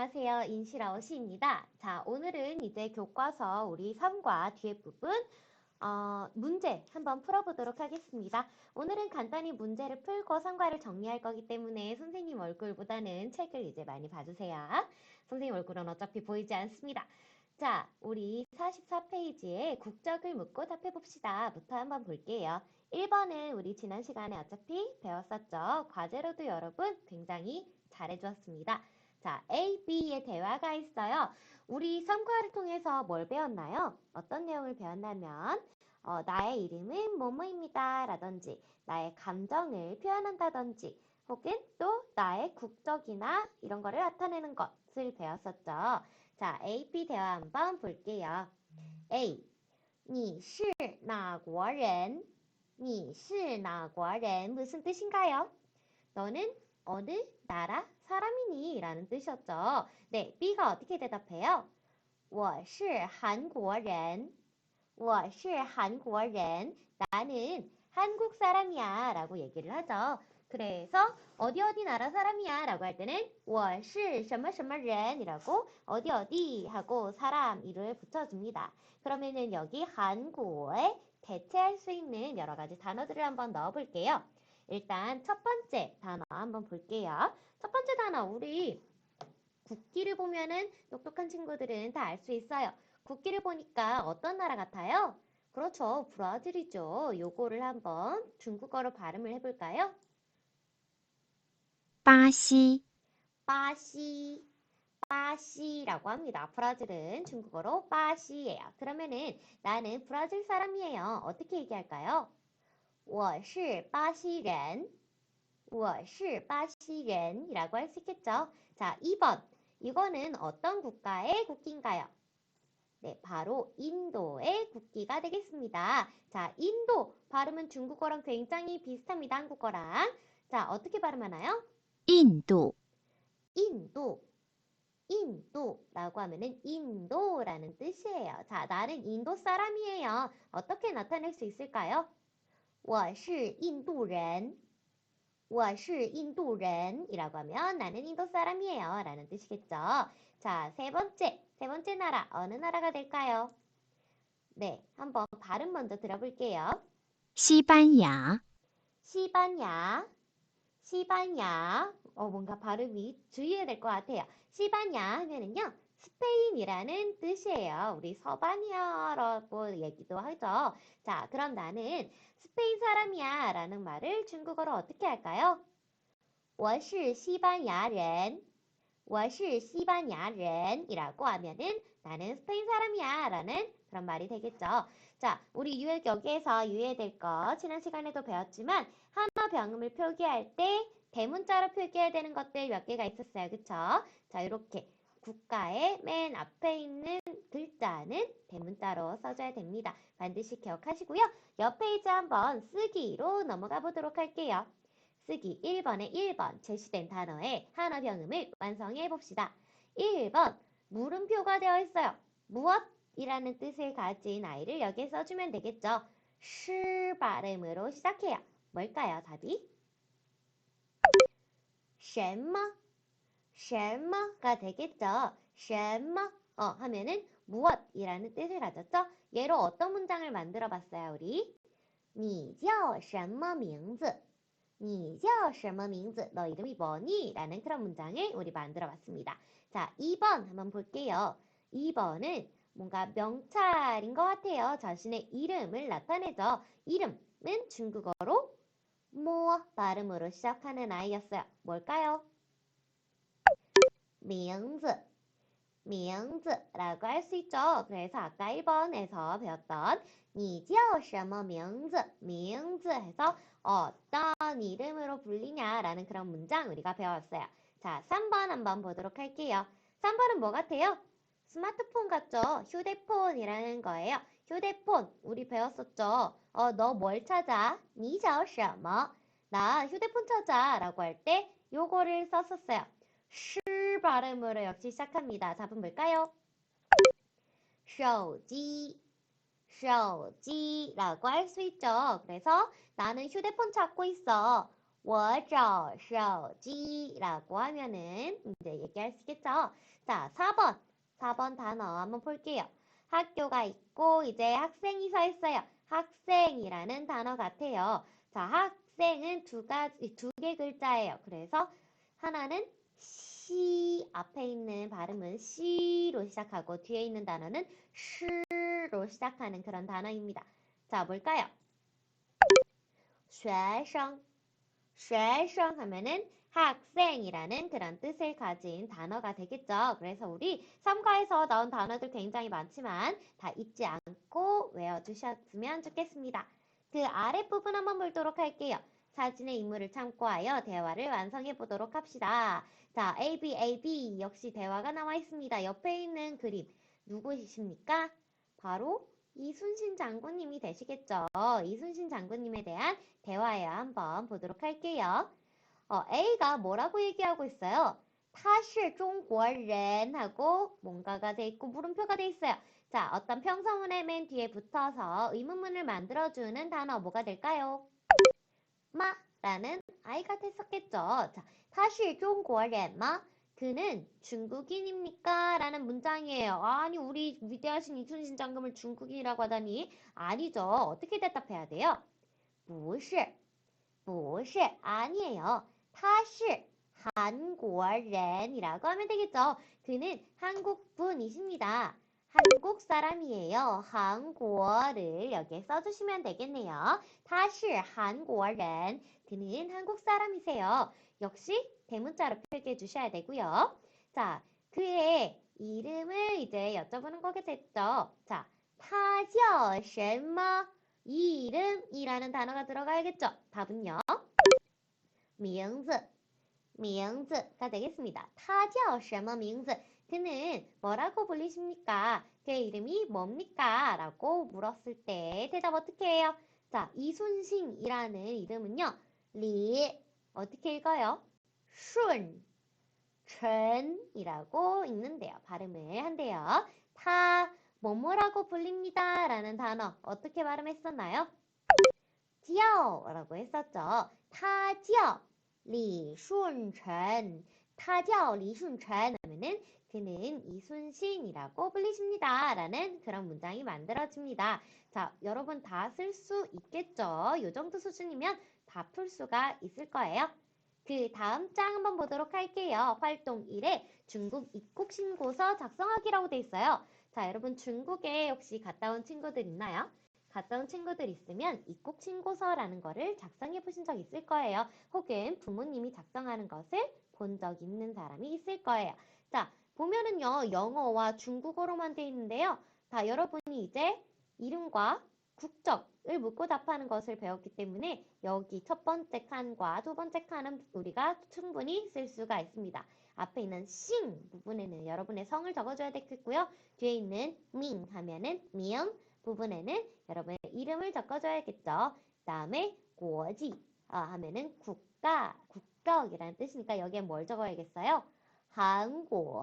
안녕하세요. 인시라오시입니다. 자, 오늘은 이제 교과서 우리 3과 뒤에 부분 어, 문제 한번 풀어보도록 하겠습니다. 오늘은 간단히 문제를 풀고 3과를 정리할 거기 때문에 선생님 얼굴보다는 책을 이제 많이 봐주세요. 선생님 얼굴은 어차피 보이지 않습니다. 자, 우리 44페이지에 국적을 묻고 답해봅시다. 부터 한번 볼게요. 1번은 우리 지난 시간에 어차피 배웠었죠. 과제로도 여러분 굉장히 잘해주었습니다. 자, A, B의 대화가 있어요. 우리 3과를 통해서 뭘 배웠나요? 어떤 내용을 배웠냐면 어, 나의 이름은 뭐뭐입니다 라든지 나의 감정을 표현한다든지 혹은 또 나의 국적이나 이런 거를 나타내는 것을 배웠었죠. 자, A, B 대화 한번 볼게요. A. 你是哪国人?你是哪国人? 무슨 뜻인가요? 너는 어느 나라 사람이니? 라는 뜻이었죠. 네, B가 어떻게 대답해요? 我是韩国人.我是韩国人. 나는 한국 사람이야 라고 얘기를 하죠. 그래서 어디 어디 나라 사람이야 라고 할 때는 我是什么什么人 이라고 어디 어디 하고 사람 이를 붙여줍니다. 그러면은 여기 한국어에 대체할 수 있는 여러 가지 단어들을 한번 넣어볼게요. 일단 첫 번째 단어 한번 볼게요. 첫 번째 단어 우리 국기를 보면은 똑똑한 친구들은 다 알 수 있어요. 국기를 보니까 어떤 나라 같아요? 그렇죠. 브라질이죠. 요거를 한번 중국어로 발음을 해볼까요? 巴西、 빠시, 빠시라고 합니다. 브라질은 중국어로 빠시예요. 그러면은 나는 브라질 사람이에요. 어떻게 얘기할까요? 我是巴西人.我是巴西人이라고 할 수 있겠죠. 자, 2번. 이거는 어떤 국가의 국기인가요? 네, 바로 인도의 국기가 되겠습니다. 자, 인도 발음은 중국어랑 굉장히 비슷합니다. 한국어랑. 자, 어떻게 발음하나요? 印度、 인도, 인도라고 하면은 인도라는 뜻이에요. 자, 나는 인도 사람이에요. 어떻게 나타낼 수 있을까요? 我是印度人.我是印度人. 이라고 하면 나는 인도 사람이에요. 라는 뜻이겠죠. 자, 세 번째. 세 번째 나라. 어느 나라가 될까요? 네, 한번 발음 먼저 들어볼게요. 西班牙、 시바냐, 시바냐, 어, 뭔가 발음이 주의해야 될 것 같아요. 시바냐 하면은요, 스페인이라는 뜻이에요. 우리 서바니아라고 얘기도 하죠. 자, 그럼 나는 스페인 사람이야 라는 말을 중국어로 어떻게 할까요? 我是西班牙人.我是西班牙人 이라고 하면은 나는 스페인 사람이야 라는 그런 말이 되겠죠. 자, 우리 유해 여기에서 유해될 거 지난 시간에도 배웠지만 한어 병음을 표기할 때 대문자로 표기해야 되는 것들 몇 개가 있었어요. 그쵸? 자, 이렇게 국가의 맨 앞에 있는 글자는 대문자로 써줘야 됩니다. 반드시 기억하시고요. 옆 페이지 한번 쓰기로 넘어가 보도록 할게요. 쓰기 1번에 1번 제시된 단어의 한어 병음을 완성해 봅시다. 1번 물음표가 되어 있어요. 무엇 이라는 뜻을 가진 아이를 여기에 써주면 되겠죠. 시 발음으로 시작해요. 뭘까요, 답이? 什么? 什么가 되겠죠. 什么 어, 하면은 무엇이라는 뜻을 가졌죠. 얘로 어떤 문장을 만들어 봤어요, 우리? 你叫什么名字?你叫什么名字? 너 이름이 뭐니? 라는 그런 문장을 우리 만들어 봤습니다. 자, 2번 한번 볼게요. 2번은 뭔가 명찰인 것 같아요. 자신의 이름을 나타내죠. 이름은 중국어로 뭐 발음으로 시작하는 아이였어요. 뭘까요? 名字, 名字라고 할 수 있죠. 그래서 아까 1번에서 배웠던 你叫什么名字?名字 해서 어떤 이름으로 불리냐라는 그런 문장 우리가 배웠어요. 자, 3번 한번 보도록 할게요. 3번은 뭐 같아요? 스마트폰 같죠? 휴대폰이라는 거예요. 휴대폰 우리 배웠었죠. 어, 너 뭘 찾아? 你找什么?나 휴대폰 찾아 라고 할 때 요거를 썼었어요. 시 발음으로 역시 시작합니다. 답은 뭘까요? 手机 手机라고 할 수 있죠. 그래서 나는 휴대폰 찾고 있어. 我找手机라고 하면은 이제 얘기할 수 있겠죠. 자, 4번. 4번 단어 한번 볼게요. 학교가 있고 이제 학생이 서 있어요. 학생이라는 단어 같아요. 자, 학생은 두 가지, 두 개 글자예요. 그래서 하나는 시 앞에 있는 발음은 시로 시작하고 뒤에 있는 단어는 시로 시작하는 그런 단어입니다. 자, 볼까요? 学生 쉐성 하면은 학생이라는 그런 뜻을 가진 단어가 되겠죠. 그래서 우리 3과에서 나온 단어들 굉장히 많지만 다 잊지 않고 외워주셨으면 좋겠습니다. 그 아랫부분 한번 보도록 할게요. 사진의 인물을 참고하여 대화를 완성해 보도록 합시다. 자, A, B, A, B 역시 대화가 나와 있습니다. 옆에 있는 그림 누구이십니까? 바로 이순신 장군님이 되시겠죠. 이순신 장군님에 대한 대화에 한번 보도록 할게요. 어, A가 뭐라고 얘기하고 있어요? 사실 중국인 하고 뭔가가 돼 있고 물음표가 돼 있어요. 자, 어떤 평서문의 맨 뒤에 붙어서 의문문을 만들어주는 단어 뭐가 될까요? 마 라는 아이가 됐었겠죠. 자, 他是中国人吗? 그는 중국인입니까? 라는 문장이에요. 아니, 우리 위대하신 이순신 장군을 중국인이라고 하다니 아니죠. 어떻게 대답해야 돼요? 不是,不是 아니에요. 他是韩国人이라고 하면 되겠죠. 그는 한국 분이십니다. 한국 사람이에요. 한국어를 여기에 써주시면 되겠네요. 他是韩国人 그는 한국 사람이세요. 역시 대문자로 표기해 주셔야 되고요. 자, 그의 이름을 이제 여쭤보는 거겠죠. 자, 他叫什么? 이 이름이라는 단어가 들어가야겠죠. 답은요. 名字,名字가 되겠습니다. 他叫什么名字? 그는 뭐라고 불리십니까? 그의 이름이 뭡니까? 라고 물었을 때 대답 어떻게 해요? 자, 이순신이라는 이름은요. 리 어떻게 읽어요? 순, 첸이라고 읽는데요. 발음을 한대요. 타, 뭐뭐라고 불립니다. 라는 단어 어떻게 발음했었나요? 지어라고 했었죠. 타지어, 리순첸. 타자오 리순찬 하면은 그는 이순신이라고 불리십니다. 라는 그런 문장이 만들어집니다. 자, 여러분 다 쓸 수 있겠죠? 이 정도 수준이면 다 풀 수가 있을 거예요. 그 다음 장 한번 보도록 할게요. 활동 1에 중국 입국 신고서 작성하기라고 돼 있어요. 자, 여러분 중국에 혹시 갔다 온 친구들 있나요? 갔다 온 친구들 있으면 입국 신고서라는 거를 작성해 보신 적 있을 거예요. 혹은 부모님이 작성하는 것을 본 적 있는 사람이 있을 거예요. 자, 보면은요, 영어와 중국어로만 돼 있는데요. 자, 여러분이 이제 이름과 국적을 묻고 답하는 것을 배웠기 때문에 여기 첫 번째 칸과 두 번째 칸은 우리가 충분히 쓸 수가 있습니다. 앞에 있는 싱 부분에는 여러분의 성을 적어줘야 되겠고요. 뒤에 있는 민 하면은 명 부분에는 여러분의 이름을 적어줘야겠죠. 다음에 고지 아, 하면은 국가, 국 적이라는 뜻이니까 여기에 뭘 적어야겠어요? 한국,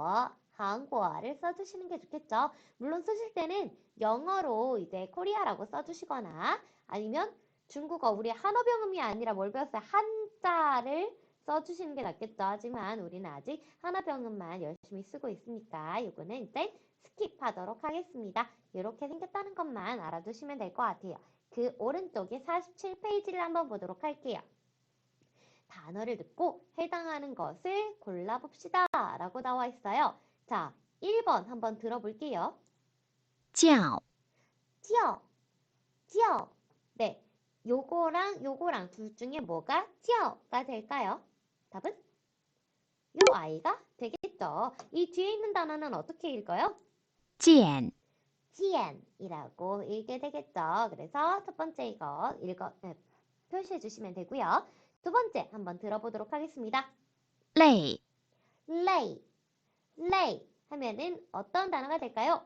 한국어를 써주시는 게 좋겠죠. 물론 쓰실 때는 영어로 이제 코리아라고 써주시거나 아니면 중국어, 우리 한어병음이 아니라 뭘 배웠어요? 한자를 써주시는 게 낫겠죠. 하지만 우리는 아직 하나병음만 열심히 쓰고 있으니까 이거는 이제 스킵하도록 하겠습니다. 이렇게 생겼다는 것만 알아두시면 될 것 같아요. 그 오른쪽에 47페이지를 한번 보도록 할게요. 단어를 듣고 해당하는 것을 골라봅시다. 라고 나와 있어요. 자, 1번 한번 들어볼게요. 叫 찌어, 찌어. 네, 요거랑 요거랑 둘 중에 뭐가 찌어가 될까요? 답은 요 아이가 되겠죠. 이 뒤에 있는 단어는 어떻게 읽어요? 见 지엔이라고 읽게 되겠죠. 그래서 첫 번째 이거 읽어 네, 표시해 주시면 되고요. 두 번째 한번 들어보도록 하겠습니다. 累 lay, lay 하면은 어떤 단어가 될까요?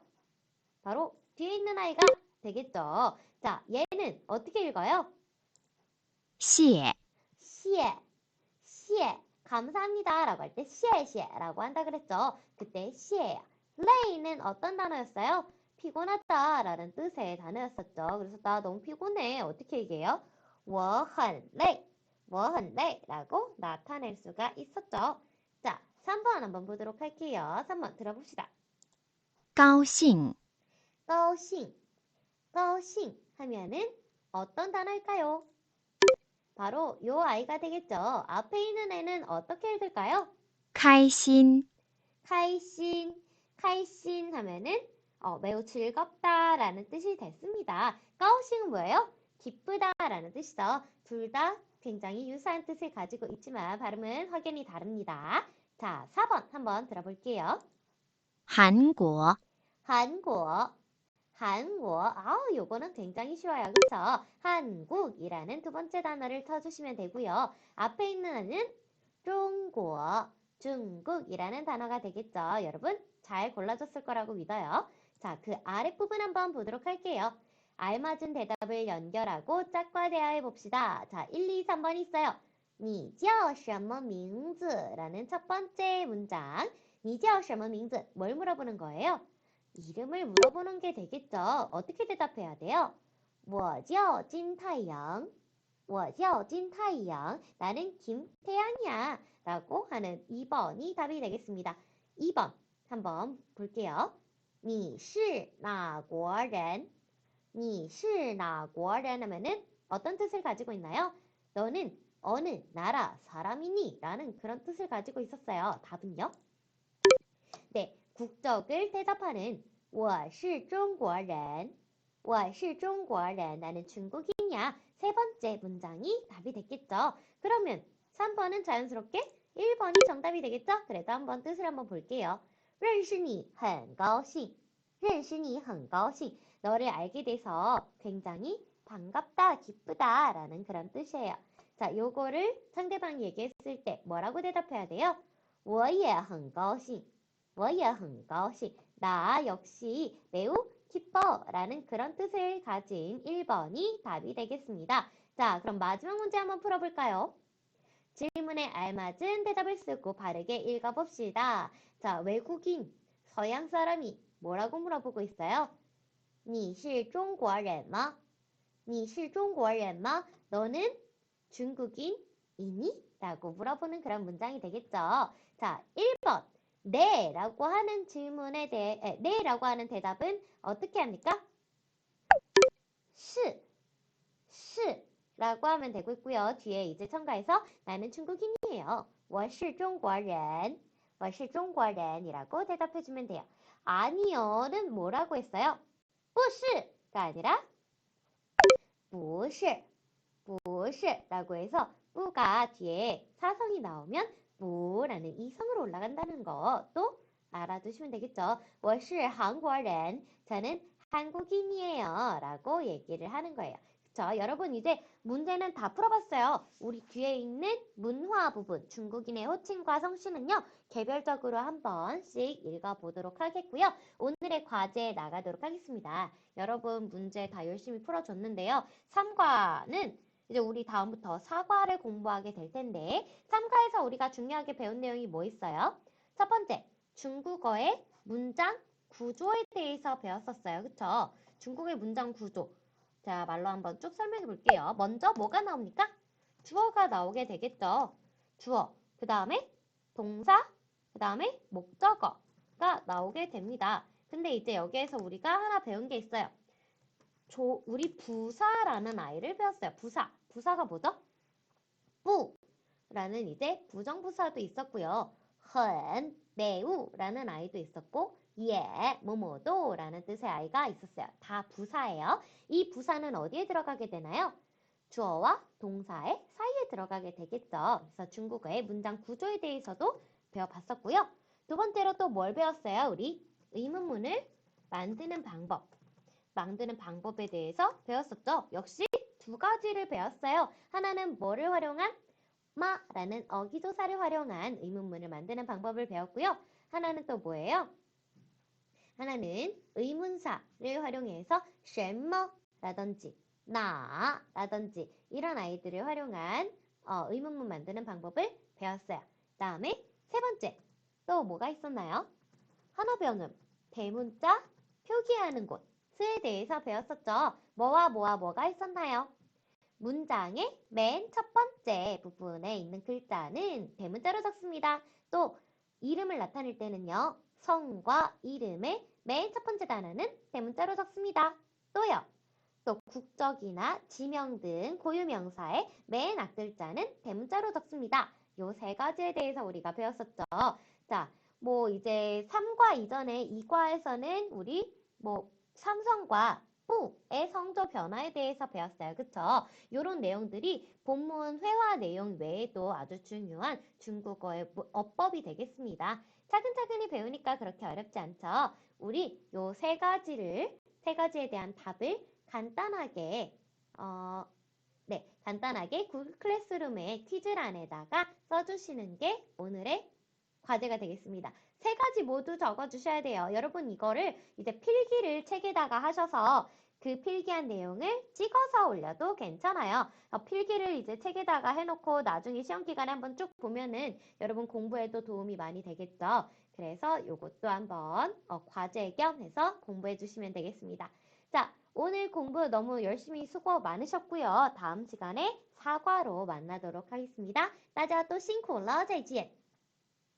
바로 뒤에 있는 아이가 되겠죠. 자, 얘는 어떻게 읽어요? 谢 시에, 시에, 감사합니다 라고 할 때 시에시에라고 한다 그랬죠. 그때 시에요. lay는 어떤 단어였어요? 피곤하다 라는 뜻의 단어였었죠. 그래서 나 너무 피곤해. 어떻게 얘기해요? 我很累, 뭐 한대? 라고 나타낼 수가 있었죠. 자, 3번 한번 보도록 할게요. 3번 들어봅시다. 高兴， 高兴, 高兴 하면은 어떤 단어일까요? 바로 요 아이가 되겠죠. 앞에 있는 애는 어떻게 읽을까요? 开心， 카이신, 카이신 하면은 어, 매우 즐겁다라는 뜻이 됐습니다. 까오싱은 뭐예요? 기쁘다라는 뜻이죠. 둘 다 굉장히 유사한 뜻을 가지고 있지만 발음은 확연히 다릅니다. 자, 4번 한번 들어볼게요. 韩国， 한국, 한국. 아우, 요거는 굉장히 쉬워요. 그쵸? 한국이라는 두 번째 단어를 쳐주시면 되고요. 앞에 있는 애는 중국, 중국이라는 단어가 되겠죠. 여러분, 잘 골라줬을 거라고 믿어요. 자, 그 아랫부분 한번 보도록 할게요. 알맞은 대답을 연결하고 짝과 대화해 봅시다. 자, 1, 2, 3번 있어요. 你叫什么名字? 라는 첫 번째 문장. 你叫什么名字? 뭘 물어보는 거예요? 이름을 물어보는 게 되겠죠. 어떻게 대답해야 돼요? 我叫金太阳.我叫金太阳. 나는 김태양이야. 라고 하는 2번이 답이 되겠습니다. 2번 한번 볼게요. 你是哪国人? 你是哪国人 하면은 어떤 뜻을 가지고 있나요? 너는 어느 나라 사람이니? 라는 그런 뜻을 가지고 있었어요. 답은요? 네, 국적을 대답하는 我是中国人.我是中国人. 나는 중국인이야. 세 번째 문장이 답이 됐겠죠. 그러면 3번은 자연스럽게 1번이 정답이 되겠죠? 그래도 한번 뜻을 한번 볼게요. 认识你很高兴.认识你很高兴. 너를 알게 돼서 굉장히 반갑다, 기쁘다 라는 그런 뜻이에요. 자, 요거를 상대방이 얘기했을 때 뭐라고 대답해야 돼요? 我也很高兴.我也很高兴. 나 역시 매우 기뻐 라는 그런 뜻을 가진 1번이 답이 되겠습니다. 자, 그럼 마지막 문제 한번 풀어볼까요? 질문에 알맞은 대답을 쓰고 바르게 읽어봅시다. 자, 외국인, 서양 사람이 뭐라고 물어보고 있어요? 你是中国人吗?你是中国人吗? 너는 중국인이니? 라고 물어보는 그런 문장이 되겠죠. 자, 1번. 네 라고 하는 질문에 대해, 에, 네 라고 하는 대답은 어떻게 합니까? 是, 是 라고 하면 되고 있고요. 뒤에 이제 첨가해서 나는 중국인이에요. 我是中国人,我是中国人 이라고 대답해주면 돼요. 아니요는 뭐라고 했어요? 不是가 아니라 不是,不是 라고 해서 뿌가 뒤에 사성이 나오면 뿌라는 이성으로 올라간다는 거 또 알아두시면 되겠죠. 我是韩国人. 저는 한국인이에요. 라고 얘기를 하는 거예요. 그쵸? 여러분 이제 문제는 다 풀어봤어요. 우리 뒤에 있는 문화 부분, 중국인의 호칭과 성씨는요, 개별적으로 한 번씩 읽어보도록 하겠고요. 오늘의 과제에 나가도록 하겠습니다. 여러분 문제 다 열심히 풀어줬는데요. 3과는 이제 우리 다음부터 사과를 공부하게 될 텐데 3과에서 우리가 중요하게 배운 내용이 뭐 있어요? 첫 번째, 중국어의 문장 구조에 대해서 배웠었어요. 그쵸? 중국의 문장 구조. 자, 말로 한번 쭉 설명해 볼게요. 먼저 뭐가 나옵니까? 주어가 나오게 되겠죠. 주어. 그 다음에 동사. 그 다음에 목적어가 나오게 됩니다. 근데 이제 여기에서 우리가 하나 배운 게 있어요. 조, 우리 부사라는 아이를 배웠어요. 부사. 부사가 뭐죠? 뿌라는 이제 부정부사도 있었고요. 헌, 매우라는 아이도 있었고, 예, 뭐뭐도 라는 뜻의 아이가 있었어요. 다 부사예요. 이 부사는 어디에 들어가게 되나요? 주어와 동사의 사이에 들어가게 되겠죠. 그래서 중국어의 문장 구조에 대해서도 배워봤었고요. 두 번째로 또 뭘 배웠어요? 우리 의문문을 만드는 방법. 만드는 방법에 대해서 배웠었죠. 역시 두 가지를 배웠어요. 하나는 뭐를 활용한 마라는 어기조사를 활용한 의문문을 만드는 방법을 배웠고요. 하나는 또 뭐예요? 하나는 의문사를 활용해서 什么라든지 나라든지 이런 아이들을 활용한 어, 의문문 만드는 방법을 배웠어요. 다음에 세 번째 또 뭐가 있었나요? 하나 배우는 대문자 표기하는 곳에 대해서 배웠었죠. 뭐와 뭐와 뭐가 있었나요? 문장의 맨 첫 번째 부분에 있는 글자는 대문자로 적습니다. 또 이름을 나타낼 때는요. 성과 이름의 맨 첫 번째 단어는 대문자로 적습니다. 또요. 또 국적이나 지명 등 고유명사의 맨 앞글자는 대문자로 적습니다. 요 세 가지에 대해서 우리가 배웠었죠. 자, 뭐 이제 3과 이전에 2과에서는 우리 뭐 삼성과 후의 성조 변화에 대해서 배웠어요. 그쵸? 요런 내용들이 본문 회화 내용 외에도 아주 중요한 중국어의 무- 어법이 되겠습니다. 차근차근히 배우니까 그렇게 어렵지 않죠? 우리 요 세 가지를, 세 가지에 대한 답을 간단하게, 어, 네, 간단하게 구글 클래스룸의 퀴즈란에다가 써주시는 게 오늘의 과제가 되겠습니다. 세 가지 모두 적어주셔야 돼요. 여러분 이거를 이제 필기를 책에다가 하셔서 그 필기한 내용을 찍어서 올려도 괜찮아요. 어, 필기를 이제 책에다가 해놓고 나중에 시험 기간에 한번 쭉 보면은 여러분 공부에도 도움이 많이 되겠죠. 그래서 요것도 한번 어, 과제 겸 해서 공부해 주시면 되겠습니다. 자, 오늘 공부 너무 열심히 수고 많으셨고요. 다음 시간에 사과로 만나도록 하겠습니다. 大家都辛苦了，再见。